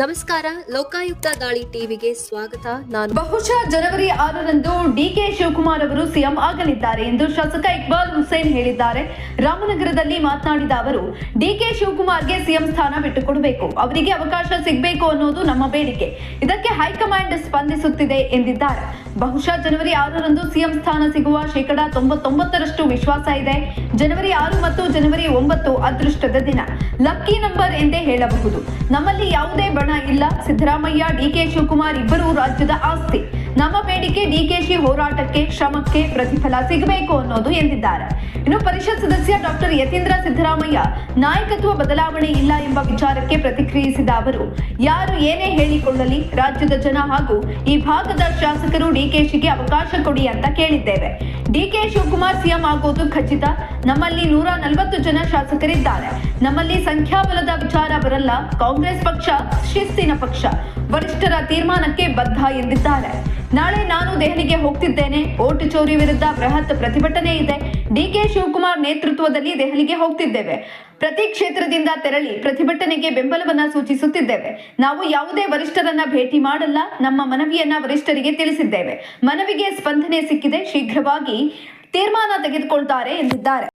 ನಮಸ್ಕಾರ, ಲೋಕಾಯುಕ್ತ ದಾಳಿ ಟಿವಿಗೆ ಸ್ವಾಗತ. ನಾನು ಬಹುಶಃ ಜನವರಿ ಆರರಂದು ಡಿಕೆ ಶಿವಕುಮಾರ್ ಅವರು ಸಿಎಂ ಆಗಲಿದ್ದಾರೆ ಎಂದು ಶಾಸಕ ಇಕ್ಬಾಲ್ ಹುಸೇನ್ ಹೇಳಿದ್ದಾರೆ. ರಾಮನಗರದಲ್ಲಿ ಮಾತನಾಡಿದ ಅವರು, ಡಿಕೆ ಶಿವಕುಮಾರ್ಗೆ ಸಿಎಂ ಸ್ಥಾನ ಬಿಟ್ಟುಕೊಡಬೇಕು. ಅವರಿಗೆ ಅವಕಾಶ ಸಿಗಬೇಕು ಅನ್ನೋದು ನಮ್ಮ ಬೇಡಿಕೆ. ಇದಕ್ಕೆ ಹೈಕಮಾಂಡ್ ಸ್ಪಂದಿಸುತ್ತಿದೆ ಎಂದಿದ್ದಾರೆ. ಬಹುಶಃ ಜನವರಿ ಆರರಂದು ಸಿಎಂ ಸ್ಥಾನ ಸಿಗುವ ಶೇಕಡ ತೊಂಬತ್ತೊಂಬತ್ತರಷ್ಟು ವಿಶ್ವಾಸ ಇದೆ. ಜನವರಿ ಆರು ಮತ್ತು ಜನವರಿ ಒಂಬತ್ತು ಅದೃಷ್ಟದ ದಿನ. ಲಕ್ಕಿ ನಂಬರ್ ಎಂದೇ ಹೇಳಬಹುದು. ನಮ್ಮಲ್ಲಿ ಯಾವುದೇ ಬಣ ಇಲ್ಲ. ಸಿದ್ದರಾಮಯ್ಯ ಡಿಕೆ ಶಿವಕುಮಾರ್ ಇಬ್ಬರೂ ರಾಜ್ಯದ ಆಸ್ತಿ. ನಮ್ಮ ಬೇಡಿಕೆ ಡಿಕೆಶಿ ಹೋರಾಟಕ್ಕೆ ಶ್ರಮಕ್ಕೆ ಪ್ರತಿಫಲ ಸಿಗಬೇಕು ಅನ್ನೋದು ಎಂದಿದ್ದಾರೆ. ಇನ್ನು ಪರಿಷತ್ ಸದಸ್ಯ ಡಾಕ್ಟರ್ ಯತೀಂದ್ರ ಸಿದ್ದರಾಮಯ್ಯ ನಾಯಕತ್ವ ಬದಲಾವಣೆ ಇಲ್ಲ ಎಂಬ ವಿಚಾರಕ್ಕೆ ಪ್ರತಿಕ್ರಿಯಿಸಿದ ಅವರು, ಯಾರು ಏನೇ ಹೇಳಿಕೊಳ್ಳಲಿ, ರಾಜ್ಯದ ಜನ ಹಾಗೂ ಈ ಭಾಗದ ಶಾಸಕರು ಡಿಕೆಶಿಗೆ ಅವಕಾಶ ಕೊಡಿ ಅಂತ ಕೇಳಿದ್ದೇವೆ. ಡಿಕೆ ಶಿವಕುಮಾರ್ ಸಿಎಂ ಆಗೋದು ಖಚಿತ. ನಮ್ಮಲ್ಲಿ ನೂರ ನಲವತ್ತು ಜನ ಶಾಸಕರಿದ್ದಾರೆ. ನಮ್ಮಲ್ಲಿ ಸಂಖ್ಯಾಬಲದ ವಿಚಾರ ಬರಲ್ಲ. ಕಾಂಗ್ರೆಸ್ ಪಕ್ಷ, ಶಿಸ್ತಿನ ಪಕ್ಷ ವರಿಷ್ಠರ ತೀರ್ಮಾನಕ್ಕೆ ಬದ್ಧ ಎಂದಿದ್ದಾರೆ. ನಾಳೆ ನಾನು ದೆಹಲಿಗೆ ಹೋಗ್ತಿದ್ದೇನೆ. ಓಟು ಚೋರಿ ವಿರುದ್ಧ ಬೃಹತ್ ಪ್ರತಿಭಟನೆ ಇದೆ. ಡಿಕೆ ಶಿವಕುಮಾರ್ ನೇತೃತ್ವದಲ್ಲಿ ದೆಹಲಿಗೆ ಹೋಗ್ತಿದ್ದೇವೆ. ಪ್ರತಿ ಕ್ಷೇತ್ರದಿಂದ ತೆರಳಿ ಪ್ರತಿಭಟನೆಗೆ ಬೆಂಬಲವನ್ನ ಸೂಚಿಸುತ್ತಿದ್ದೇವೆ. ನಾವು ಯಾವುದೇ ವರಿಷ್ಠರನ್ನ ಭೇಟಿ ಮಾಡಲ್ಲ. ನಮ್ಮ ಮನವಿಯನ್ನ ವರಿಷ್ಠರಿಗೆ ತಿಳಿಸಿದ್ದೇವೆ. ಮನವಿಗೆ ಸ್ಪಂದನೆ ಸಿಕ್ಕಿದೆ. ಶೀಘ್ರವಾಗಿ ತೀರ್ಮಾನ ತೆಗೆದುಕೊಳ್ತಾರೆ ಎಂದಿದ್ದಾರೆ.